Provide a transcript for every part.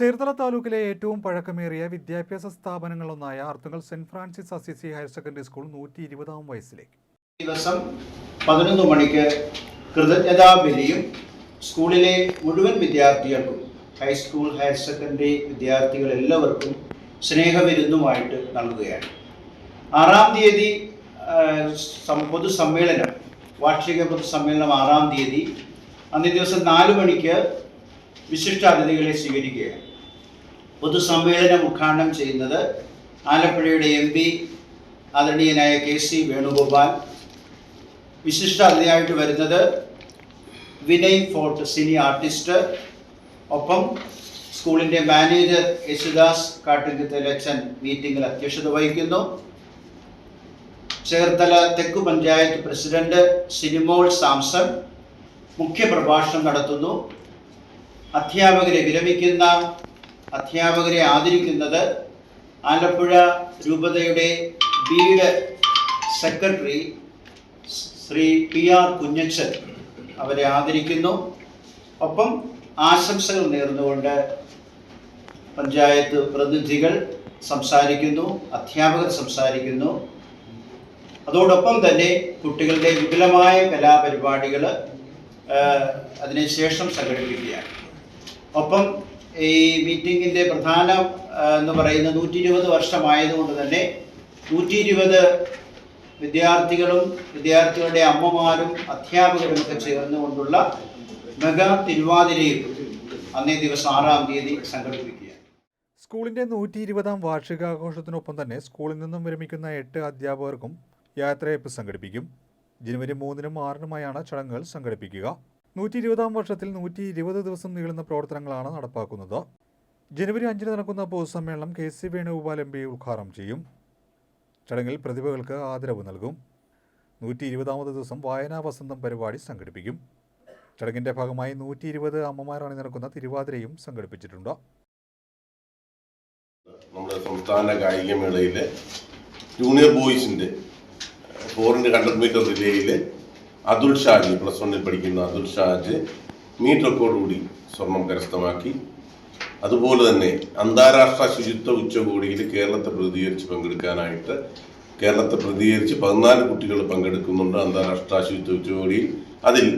ചേർത്തല താലൂക്കിലെ ഏറ്റവും പഴക്കമേറിയ വിദ്യാഭ്യാസ സ്ഥാപനങ്ങളൊന്നായ Arthunkal saint Francis Assisi higher secondary school നൂറ്റി ഇരുപതാം വയസ്സിലേക്ക്. ദിവസം പതിനൊന്ന് മണിക്ക് കൃതജ്ഞതാ ബലിയും സ്കൂളിലെ മുഴുവൻ വിദ്യാർത്ഥികൾക്കും ഹൈസ്കൂൾ ഹയർ സെക്കൻഡറി വിദ്യാർത്ഥികൾ എല്ലാവർക്കും സ്നേഹവിരുന്നുമായിട്ട് നൽകുകയാണ്. ആറാം തീയതി പൊതുസമ്മേളനം വാർഷിക പൊതുസമ്മേളനം ആറാം തീയതി. അന്നേ ദിവസം നാല് മണിക്ക് വിശിഷ്ട അതിഥികളെ സ്വീകരിക്കുകയാണ്. പൊതുസമ്മേളനം ഉദ്ഘാടനം ചെയ്യുന്നത് ആലപ്പുഴയുടെ എം പി ആദരണീയനായ കെ സി വേണുഗോപാൽ. വിശിഷ്ട അതിഥിയായിട്ട് വരുന്നത് വിനയ് ഫോർട്ട് സിനി ആർട്ടിസ്റ്റ്. ഒപ്പം സ്കൂളിന്റെ മാനേജർ യേശുദാസ് കാട്ടുകുത്തലച്ചൻ മീറ്റിംഗിൽ അധ്യക്ഷത വഹിക്കുന്നു. ചേർത്തല തെക്ക് പഞ്ചായത്ത് പ്രസിഡന്റ് സിനിമോൾ സാംസൺ മുഖ്യപ്രഭാഷണം നടത്തുന്നു. അധ്യാപകരെ വിരമിക്കുന്ന അധ്യാപകരെ ആദരിക്കുന്നത് ആലപ്പുഴ രൂപതയുടെ Bede secretary Shri P R Kunjachan അവരെ ആദരിക്കുന്നു. ഒപ്പം ആശംസകൾ നേർന്നുകൊണ്ട് പഞ്ചായത്ത് പ്രതിനിധികൾ സംസാരിക്കുന്നു അധ്യാപകർ സംസാരിക്കുന്നു. അതോടൊപ്പം തന്നെ കുട്ടികളുടെ വിപുലമായ കലാപരിപാടികൾ അതിനുശേഷം സംഘടിപ്പിക്കുകയാണ്. ഒപ്പം ഈ മീറ്റിങ്ങിന്റെ പ്രധാന എന്ന് പറയുന്ന നൂറ്റി ഇരുപത് വർഷമായതുകൊണ്ട് തന്നെ നൂറ്റി ഇരുപത് വിദ്യാർത്ഥികളും വിദ്യാർത്ഥികളുടെ അമ്മമാരും അധ്യാപകരും ഒക്കെ ചേർന്നുകൊണ്ടുള്ള മെഗാ തിരുവാതിരയും അന്നേ ദിവസം ആറാം തീയതി സംഘടിപ്പിക്കുക സ്കൂളിന്റെ നൂറ്റി ഇരുപതാം വാർഷികാഘോഷത്തിനൊപ്പം തന്നെ സ്കൂളിൽ നിന്നും വിരമിക്കുന്ന എട്ട് അധ്യാപകർക്കും യാത്രയപ്പ് സംഘടിപ്പിക്കും. ജനുവരി മൂന്നിനും ആറിനുമായാണ് ചടങ്ങുകൾ സംഘടിപ്പിക്കുക. നൂറ്റി ഇരുപതാം വർഷത്തിൽ നൂറ്റി ഇരുപത് ദിവസം നീളുന്ന പ്രവർത്തനങ്ങളാണ് നടപ്പാക്കുന്നത്. ജനുവരി അഞ്ചിന് നടക്കുന്ന പൊതുസമ്മേളനം K C Venugopal M P ഉദ്ഘാടനം ചെയ്യും. ചടങ്ങിൽ പ്രതിഭകൾക്ക് ആദരവ് നൽകും. നൂറ്റി ഇരുപതാമത് ദിവസം വായനാ വസന്തം പരിപാടി സംഘടിപ്പിക്കും. ചടങ്ങിന്റെ ഭാഗമായി നൂറ്റി ഇരുപത് അമ്മമാർ അണിനിരക്കുന്ന തിരുവാതിരയും സംഘടിപ്പിച്ചിട്ടുണ്ട്. നമ്മുടെ സംസ്ഥാന കായികമേളയിലെ ജൂനിയർ ബോയ്സിന്റെ ഫോർ ഇന്റു ഹൺഡ്രഡ് മീറ്റർ റിലേയിൽ അതുൽ ഷാജി പ്ലസ് വണ്ണിൽ പഠിക്കുന്ന അതുൽ ഷാജ് മീറ്റ് റെക്കോർഡുകൂടി സ്വർണം കരസ്ഥമാക്കി. അതുപോലെ തന്നെ അന്താരാഷ്ട്ര ശുചിത്വ ഉച്ചകോടിയിൽ കേരളത്തെ പ്രതികരിച്ച് പങ്കെടുക്കാനായിട്ട് കേരളത്തെ പ്രതികരിച്ച് പതിനാല് കുട്ടികൾ പങ്കെടുക്കുന്നുണ്ട് അന്താരാഷ്ട്ര ശുചിത്വ ഉച്ചകോടിയിൽ. അതിൽ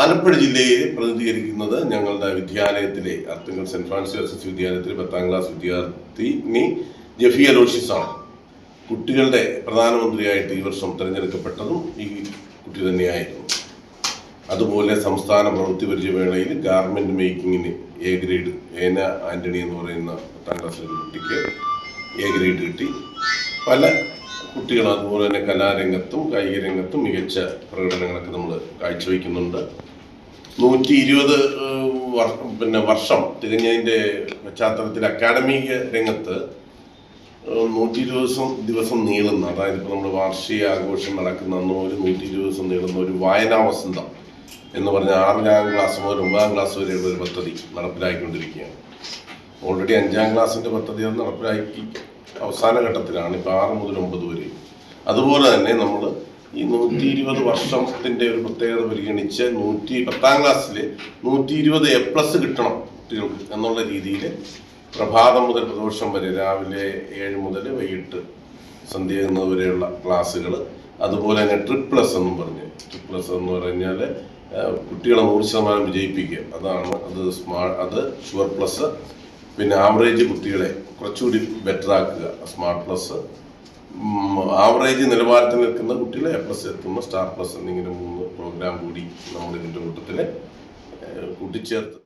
ആലപ്പുഴ ജില്ലയെ പ്രതിനിധീകരിക്കുന്നത് ഞങ്ങളുടെ വിദ്യാലയത്തിലെ അർത്തുങ്കൽ സെന്റ് ഫ്രാൻസിസ് വിദ്യാലയത്തിലെ പത്താം ക്ലാസ് വിദ്യാർത്ഥിനി ജഫിയ ലോഷിസാണ് കുട്ടികളുടെ പ്രധാനമന്ത്രിയായിട്ട് ഈ വർഷം തിരഞ്ഞെടുക്കപ്പെട്ടതും ഈ കുട്ടി തന്നെയായിരുന്നു. അതുപോലെ സംസ്ഥാന പ്രവൃത്തി പരിചയവേളയിൽ ഗാർമെന്റ് മേക്കിങ്ങിന് എ ഗ്രേഡ് ഏന ആന്റണി എന്ന് പറയുന്ന പത്താം ക്ലാസ്സിലെ കുട്ടിക്ക് എ ഗ്രേഡ് കിട്ടി. പല കുട്ടികൾ അതുപോലെ തന്നെ കലാരംഗത്തും കായിക രംഗത്തും മികച്ച പ്രകടനങ്ങളൊക്കെ നമ്മൾ കാഴ്ചവെക്കുന്നുണ്ട്. നൂറ്റി ഇരുപത് പിന്നെ വർഷം തികഞ്ഞതിന്റെ പശ്ചാത്തലത്തിൽ അക്കാഡമിക രംഗത്ത് നൂറ്റി ഇരുപത് ദിവസം ദിവസം നീളുന്ന അതായത് ഇപ്പോൾ നമ്മൾ വാർഷിക ആഘോഷം നടക്കുന്ന അന്ന് ഒരു നൂറ്റി ഇരുപത് ദിവസം നീളുന്ന ഒരു വായനാ വസന്തം എന്ന് പറഞ്ഞ ആറാം ക്ലാസ് മുതൽ ഒമ്പതാം ക്ലാസ് വരെയുള്ള ഒരു പദ്ധതി നടപ്പിലാക്കിക്കൊണ്ടിരിക്കുകയാണ്. ഓൾറെഡി അഞ്ചാം ക്ലാസ്സിന്റെ പദ്ധതി അത് നടപ്പിലാക്കി അവസാന ഘട്ടത്തിലാണ് ഇപ്പോൾ ആറ് മുതൽ ഒമ്പത് വരെ. അതുപോലെ തന്നെ നമ്മൾ ഈ നൂറ്റി ഇരുപത് വർഷത്തിന്റെ ഒരു പ്രത്യേകത പരിഗണിച്ച് നൂറ്റി പത്താം ക്ലാസ്സിൽ നൂറ്റി ഇരുപത് എ പ്ലസ് കിട്ടണം കുട്ടികൾക്ക് എന്നുള്ള രീതിയിൽ പ്രഭാതം മുതൽ പ്രദോഷം വരെ രാവിലെ ഏഴ് മുതൽ വൈകിട്ട് സന്ധ്യ വരെയുള്ള ക്ലാസ്സുകൾ അതുപോലെ തന്നെ ട്രിപ്ലസ് പ്ലസ് എന്നും പറഞ്ഞ്. ട്രിപ്ലസ് എന്ന് പറഞ്ഞാൽ കുട്ടികളെ നൂറ് ശതമാനം വിജയിപ്പിക്കുക. അതാണ് അത് സ്മാർട്ട് അത് ഷുവർ പ്ലസ്. പിന്നെ ആവറേജ് കുട്ടികളെ കുറച്ചുകൂടി ബെറ്റർ ആക്കുക. Smart plus. ആവറേജ് നിലവാരത്തിൽ നിൽക്കുന്ന കുട്ടികളെ എ പ്ലസ് എത്തുന്ന. സ്റ്റാർ പ്ലസ് എന്നിങ്ങനെ മൂന്ന് പ്രോഗ്രാം കൂടി നമ്മുടെ കൂട്ടത്തിൽ കൂട്ടിച്ചേർത്ത്.